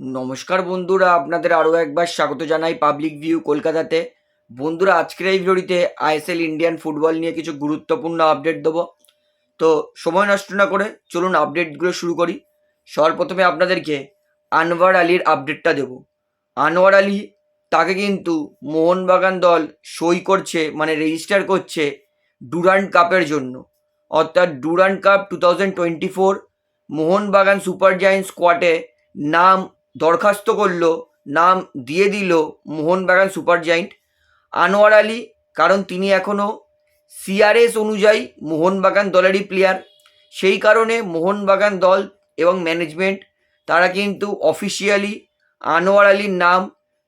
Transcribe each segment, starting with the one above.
নমস্কার বন্ধুরা, আপনাদের আরও একবার স্বাগত জানাই পাবলিক ভিউ কলকাতাতে। বন্ধুরা, আজকের এই ভিডিওটিতে আইএসএল ইন্ডিয়ান ফুটবল নিয়ে কিছু গুরুত্বপূর্ণ আপডেট দেবো। তো সময় নষ্ট না করে চলুন আপডেটগুলো শুরু করি। সবার প্রথমে আপনাদেরকে আনোয়ার আলীর আপডেটটা দেব। আনোয়ার আলী তাকে কিন্তু মোহনবাগান দল সই করছে মানে রেজিস্টার করছে ডুরান্ট কাপের জন্য। অর্থাৎ Durand cup two thousand twenty four Mohun Bagan super giant স্কোয়াডে নাম দরখাস্ত করল, নাম দিয়ে দিল মোহনবাগান সুপার জায়েন্ট। আনোয়ার আলী, কারণ তিনি এখনও সিআরএস অনুযায়ী মোহনবাগান দলেরই প্লেয়ার সেই কারণে মোহনবাগান দল এবং ম্যানেজমেন্ট তারা কিন্তু অফিসিয়ালি আনোয়ার আলীর নাম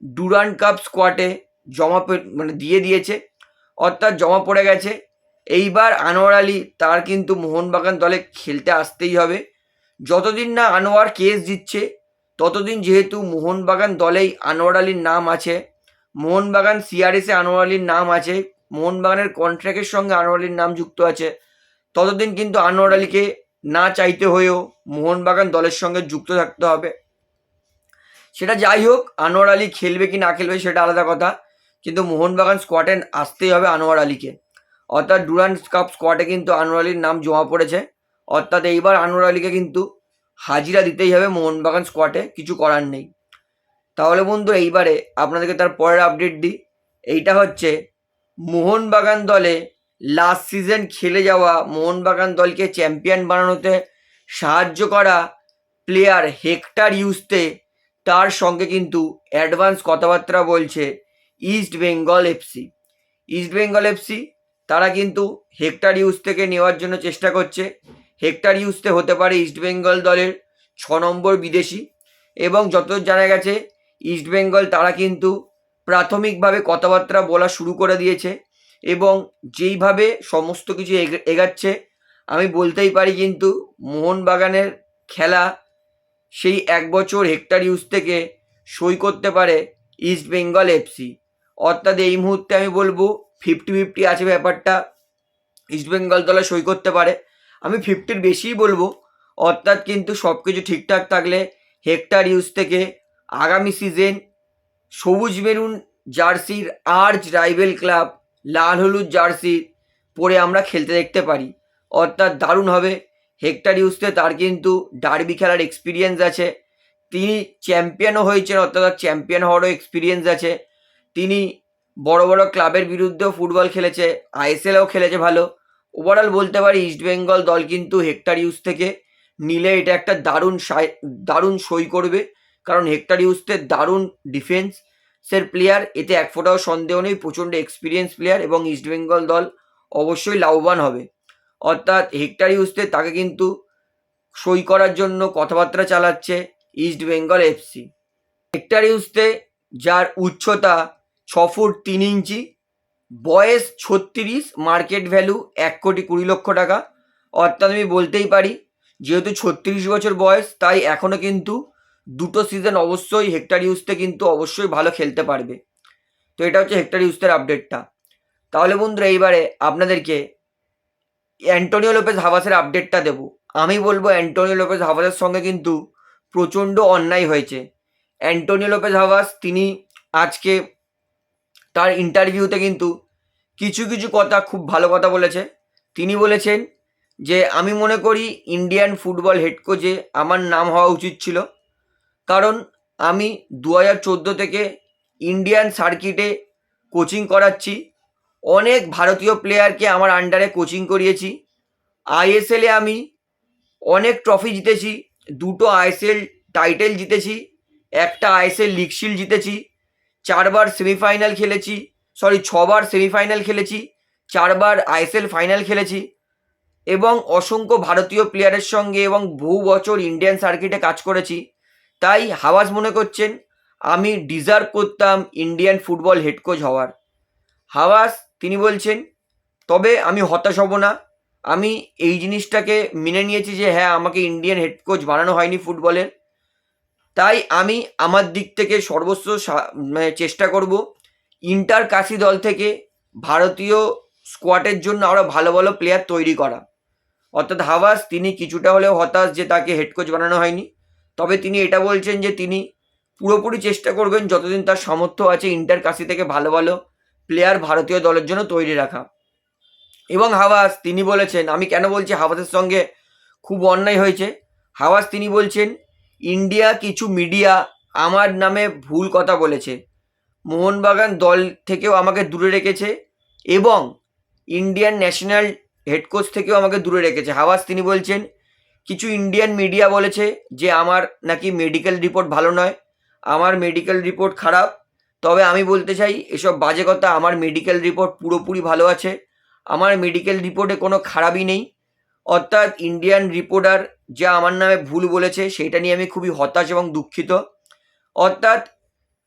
ডুরান কাপ স্কোয়াডে জমা মানে দিয়ে দিয়েছে। অর্থাৎ জমা পড়ে গেছে। এইবার আনোয়ার আলী, তার কিন্তু মোহনবাগান দলে খেলতে আসতেই হবে। যতদিন না আনোয়ার কেস দিচ্ছে ততদিন যেহেতু মোহনবাগান দলেই আনোয়ার আলীর নাম আছে, মোহনবাগান সিআরএসে আনোয়ার আলীর নাম আছে, মোহনবাগানের কন্ট্রাক্টের সঙ্গে আনোয়ার আলীর নাম যুক্ত আছে, ততদিন কিন্তু আনোয়ার আলীকে না চাইতে হয়েও মোহনবাগান দলের সঙ্গে যুক্ত থাকতে হবে। সেটা যাই হোক, আনোয়ার আলী খেলবে কি না খেলবে সেটা আলাদা কথা, কিন্তু মোহনবাগান স্কোয়াডে আসতেই হবে আনোয়ার আলীকে। অর্থাৎ ডুরান্ট কাপ স্কোয়াডে কিন্তু আনোয়ার আলীর নাম জমা পড়েছে, অর্থাৎ এইবার আনোয়ার আলীকে কিন্তু হাজিরা দিতেই হবে মোহনবাগান স্কোয়াডে কিছু করার নেই। তাহলে বন্ধু এইবারে আপনাদেরকে তার পরের আপডেট দিই। এইটা হচ্ছে মোহনবাগান দলে লাস্ট সিজন খেলে যাওয়া মোহনবাগান দলকে চ্যাম্পিয়ন বানানোতে সাহায্য করা প্লেয়ার হেক্টার ইউজতে তার সঙ্গে কিন্তু অ্যাডভান্স কথাবার্তা বলছে east Bengal FC east Bengal FC তারা কিন্তু হেক্টার ইউজ থেকে নেওয়ার জন্য চেষ্টা করছে। হেক্টার ইউজতে হতে পারে ইস্টবেঙ্গল দলের ছ নম্বর বিদেশি। এবং যতদূর জানা গেছে ইস্টবেঙ্গল তারা কিন্তু প্রাথমিকভাবে কথাবার্তা বলা শুরু করে দিয়েছে এবং যেইভাবে সমস্ত কিছু এগ- এগাচ্ছে, আমি বলতেই পারি কিন্তু মোহনবাগানের খেলা সেই এক বছর হেক্টার ইউজ থেকে সই করতে পারে ইস্টবেঙ্গল এফসি অর্থাৎ এই মুহূর্তে আমি বলব ফিফটি ফিফটি আছে ব্যাপারটা ইস্টবেঙ্গল দলে সই করতে পারে। আমি ফিফটির বেশিই বলব। অর্থাৎ কিন্তু সব কিছু ঠিকঠাক থাকলে হেক্টার ইউজ থেকে আগামী সিজন সবুজ মেরুন জার্সির আর্জ রাইভেল ক্লাব লাল হলুদ জার্সি পরে আমরা খেলতে দেখতে পারি। অর্থাৎ দারুণ হবে। হেক্টার ইউজতে তার কিন্তু ডার্বি খেলার এক্সপিরিয়েন্স আছে। তিনি চ্যাম্পিয়নও হয়েছেন, অর্থাৎ চ্যাম্পিয়ন হওয়ারও এক্সপিরিয়েন্স আছে। তিনি বড় বড় ক্লাবের বিরুদ্ধেও ফুটবল খেলেছে আইএসএলেও খেলেছে ভালো। ওভারঅল বলতে পারি ইস্টবেঙ্গল দল কিন্তু হেক্টার ইউজ থেকে নিলে এটা একটা দারুণ দারুণ সই করবে। কারণ হেক্টার ইউজতে দারুণ ডিফেন্সের প্লেয়ার এতে এক ফোঁটাও সন্দেহ নেই, প্রচণ্ড এক্সপিরিয়েন্স প্লেয়ার এবং ইস্টবেঙ্গল দল অবশ্যই লাভবান হবে। অর্থাৎ হেক্টার ইউজতে তাকে কিন্তু সই করার জন্য কথাবার্তা চালাচ্ছে ইস্টবেঙ্গল এফসি হেক্টার ইউজতে যার উচ্চতা ছ ফুট তিন ইঞ্চি বয়স ছত্রিশ মার্কেট ভ্যালু এক কোটি কুড়ি লক্ষ টাকা। অর্থাৎ আমি বলতেই পারি, যেহেতু ছত্রিশ বছর বয়স, তাই এখনও কিন্তু দুটো সিজন অবশ্যই হেক্টার ইউজতে কিন্তু অবশ্যই ভালো খেলতে পারবে। তো এটা হচ্ছে হেক্টার ইউজতের আপডেটটা তাহলে বন্ধুরা, এইবারে আপনাদেরকে অ্যান্টোনিও লোপেজ হাভাসের আপডেটটা দেব। আমি বলব অ্যান্টোনিও লোপেজ হাভাসের সঙ্গে কিন্তু প্রচণ্ড অন্যায় হয়েছে। অ্যান্টোনিও লোপেজ হাভাস তিনি আজকে তার ইন্টারভিউতে কিন্তু কিছু কিছু কথা খুব ভালো কথা বলেছে। তিনি বলেছেন যে, আমি মনে করি ইন্ডিয়ান ফুটবল হেড কোচে আমার নাম হওয়া উচিত ছিল। কারণ আমি দু হাজার চোদ্দ থেকে ইন্ডিয়ান সার্কিটে কোচিং করাচ্ছি। অনেক ভারতীয় প্লেয়ারকে আমার আন্ডারে কোচিং করিয়েছি। আইএসএলে আমি অনেক ট্রফি জিতেছি। দুটো আইএসএল টাইটেল জিতেছি। একটা আইএসএল লিগ জিতেছি। চারবার সেমিফাইনাল খেলেছি সরি ছবার সেমিফাইনাল খেলেছি, চারবার আইএসএল ফাইনাল খেলেছি এবং অসংখ্য ভারতীয় প্লেয়ারের সঙ্গে এবং বহু বছর ইন্ডিয়ান সার্কিটে কাজ করেছি। তাই হাওয়াজ মনে করছেন, আমি ডিজার্ভ করতাম ইন্ডিয়ান ফুটবল হেড কোচ হওয়ার। হাওয়াস, তিনি বলছেন, তবে আমি হতাশ হব না। আমি এই জিনিসটাকে মেনে নিয়েছি যে হ্যাঁ আমাকে ইন্ডিয়ান হেড কোচ বানানো হয়নি ফুটবলের তাই আমি আমার দিক থেকে সর্বস্ব মানে চেষ্টা করব ইন্টার কাশি দল থেকে ভারতীয় স্কোয়াডের জন্য আরও ভালো ভালো প্লেয়ার তৈরি করা। অর্থাৎ হাওয়াস তিনি কিছুটা হলেও হতাশ যে তাকে হেড কোচ বানানো হয়নি। তবে তিনি এটা বলছেন যে তিনি পুরোপুরি চেষ্টা করবেন যতদিন তার সামর্থ্য আছে ইন্টার কাশি থেকে ভালো ভালো প্লেয়ার ভারতীয় দলের জন্য তৈরি রাখা। এবং হাওয়াস তিনি বলেছেন, আমি কেন বলছি হাওয়াসের সঙ্গে খুব অন্যায় হয়েছে? হাওয়াস তিনি বলছেন ইন্ডিয়া কিছু মিডিয়া আমার নামে ভুল কথা বলেছে। মোহনবাগান দল থেকেও আমাকে দূরে রেখেছে এবং ইন্ডিয়ান ন্যাশনাল হেড কোচ থেকেও আমাকে দূরে রেখেছে। হাওয়াস তিনি বলছেন, কিছু ইন্ডিয়ান মিডিয়া বলেছে যে আমার নাকি মেডিকেল রিপোর্ট ভালো নয়। আমার মেডিকেল রিপোর্ট খারাপ। তবে আমি বলতে চাই, এসব বাজে কথা, আমার মেডিকেল রিপোর্ট পুরোপুরি ভালো আছে। আমার মেডিকেল রিপোর্টে কোনো খারাপই নেই। অর্থাৎ ইন্ডিয়ান রিপোর্টার যা আমার নামে ভুল বলেছে, সেটা নিয়ে আমি খুবই হতাশ এবং দুঃখিত। অর্থাৎ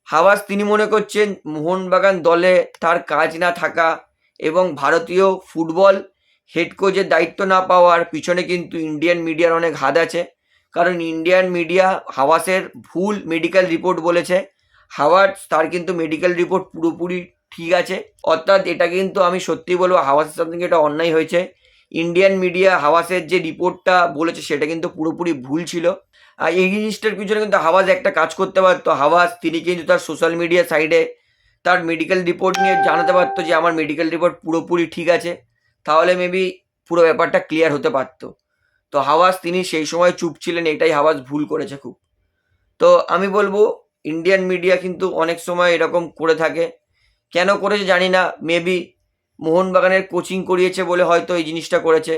হাওয়াস তিনি মনে করছেন, মোহনবাগান দলে তার কাজ না থাকা এবং ভারতীয় ফুটবল হেড কোচের দায়িত্ব না পাওয়ার পিছনে কিন্তু ইন্ডিয়ান মিডিয়ার অনেক হাত আছে। কারণ ইন্ডিয়ান মিডিয়া হাওয়াসের ভুল মেডিকেল রিপোর্ট বলেছে। হাওয়ার্স তার কিন্তু মেডিকেল রিপোর্ট পুরোপুরি ঠিক আছে। অর্থাৎ এটা কিন্তু আমি সত্যি বলব, হাওয়াসের সঙ্গে এটা অন্যায় হয়েছে। ইন্ডিয়ান মিডিয়া হাওয়াসের যে রিপোর্টটা বলেছে, সেটা কিন্তু পুরোপুরি ভুল ছিল। আর এই জিনিসটার পিছনে কিন্তু হাওয়াজ একটা কাজ করতে পারতো। হাওয়াজ তিনি কিন্তু তার সোশ্যাল মিডিয়া সাইডে তার মেডিকেল রিপোর্ট নিয়ে জানাতে পারতো যে, আমার মেডিকেল রিপোর্ট পুরোপুরি ঠিক আছে। তাহলে মেবি পুরো ব্যাপারটা ক্লিয়ার হতে পারতো। তো হাওয়াজ তিনি সেই সময় চুপ ছিলেন, এটাই হাওয়াজ ভুল করেছে খুব। তো আমি বলব ইন্ডিয়ান মিডিয়া কিন্তু অনেক সময় এরকম করে থাকে। কেন করেছে জানি না। মেবি মোহনবাগানের কোচিং করিয়েছে বলে হয়তো এই জিনিসটা করেছে।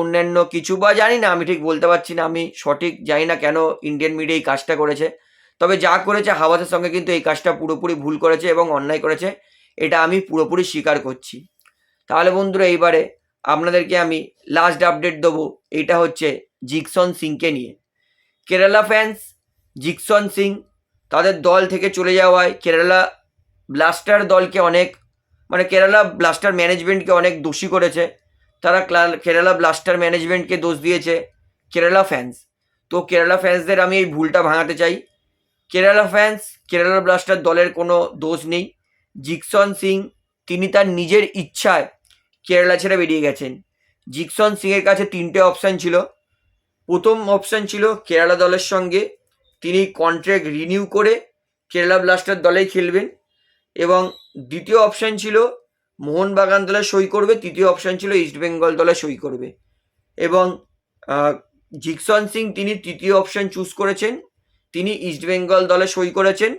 অন্যান্য কিছু বা জানি না, আমি ঠিক বলতে পারছি না, আমি সঠিক জানি না কেন ইন্ডিয়ান মিডিয়া এই কাজটা করেছে। তবে যা করেছে হাওয়াসের সঙ্গে কিন্তু এই কাজটা পুরোপুরি ভুল করেছে এবং অন্যায় করেছে, এটা আমি পুরোপুরি স্বীকার করছি। তাহলে বন্ধুরা, এইবারে আপনাদেরকে আমি লাস্ট আপডেট দেবো, এটা হচ্ছে জিকসন সিংকে নিয়ে। কেরালা ফ্যান্স জিকসন সিং, তাদের দল থেকে চলে যাওয়ায় কেরালা ব্লাস্টার দলকে অনেক মানে কেরালা ব্লাস্টার ম্যানেজমেন্টকে অনেক দোষী করেছে। তারা কেরালা ব্লাস্টার ম্যানেজমেন্টকে দোষ দিয়েছে কেরালা ফ্যান্স তো কেরালা ফ্যান্সদের আমি এই ভুলটা ভাঙাতে চাই। কেরালা ফ্যান্স কেরালা ব্লাস্টার দলের কোনো দোষ নেই। জিকসন সিং, তিনি তার নিজের ইচ্ছায় কেরালা ছেড়ে বেরিয়ে গেছেন। জিকসন সিংয়ের কাছে তিনটে অপশান ছিল। প্রথম অপশান ছিল কেরালা দলের সঙ্গে। তিনি কন্ট্রাক্ট রিনিউ করে কেরালা ব্লাস্টার দলেই খেলবেন। এবং দ্বিতীয় অপশান ছিল মোহনবাগান দলে সই করবে, তৃতীয় অপশান ছিল ইস্টবেঙ্গল দলে সই করবে। এবং জিকসন সিং তিনি তৃতীয় অপশান চুজ করেছেন। তিনি ইস্টবেঙ্গল দলে সই করেছেন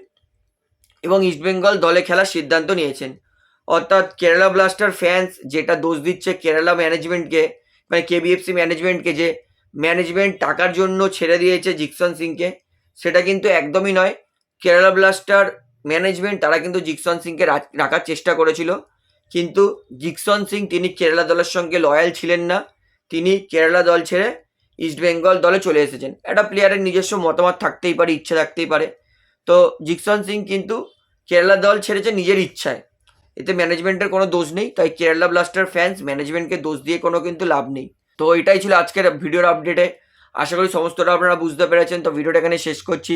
এবং ইস্টবেঙ্গল দলে খেলার সিদ্ধান্ত নিয়েছেন। অর্থাৎ কেরালা ব্লাস্টার ফ্যান্স যেটা দোষ দিচ্ছে কেরালা ম্যানেজমেন্টকে মানে কেবিএফসি ম্যানেজমেন্টকে যে ম্যানেজমেন্ট টাকার জন্য ছেড়ে দিয়েছে জিকসন সিংকে, সেটা কিন্তু একদমই নয়। কেরালা ব্লাস্টার ম্যানেজমেন্ট তারা কিন্তু জিকসন সিংকে রাখার চেষ্টা করেছিল। কিন্তু জিকসন সিং, তিনি কেরালা দলের সঙ্গে লয়াল ছিলেন না। তিনি কেরালা দল ছেড়ে ইস্টবেঙ্গল দলে চলে এসেছেন। একটা প্লেয়ারের নিজস্ব মতামত থাকতেই পারে, ইচ্ছা থাকতেই পারে। তো জিকসন সিং কিন্তু কেরালা দল ছেড়েছে নিজের ইচ্ছায়। এতে ম্যানেজমেন্টের কোনো দোষ নেই। তাই কেরালা ব্লাস্টার ফ্যান্স ম্যানেজমেন্টকে দোষ দিয়ে কোনো কিন্তু লাভ নেই। তো এটাই ছিল আজকের ভিডিওর আপডেটে আশা করি সমস্তটা আপনারা বুঝতে পেরেছেন। তো ভিডিওটা এখানে শেষ করছি।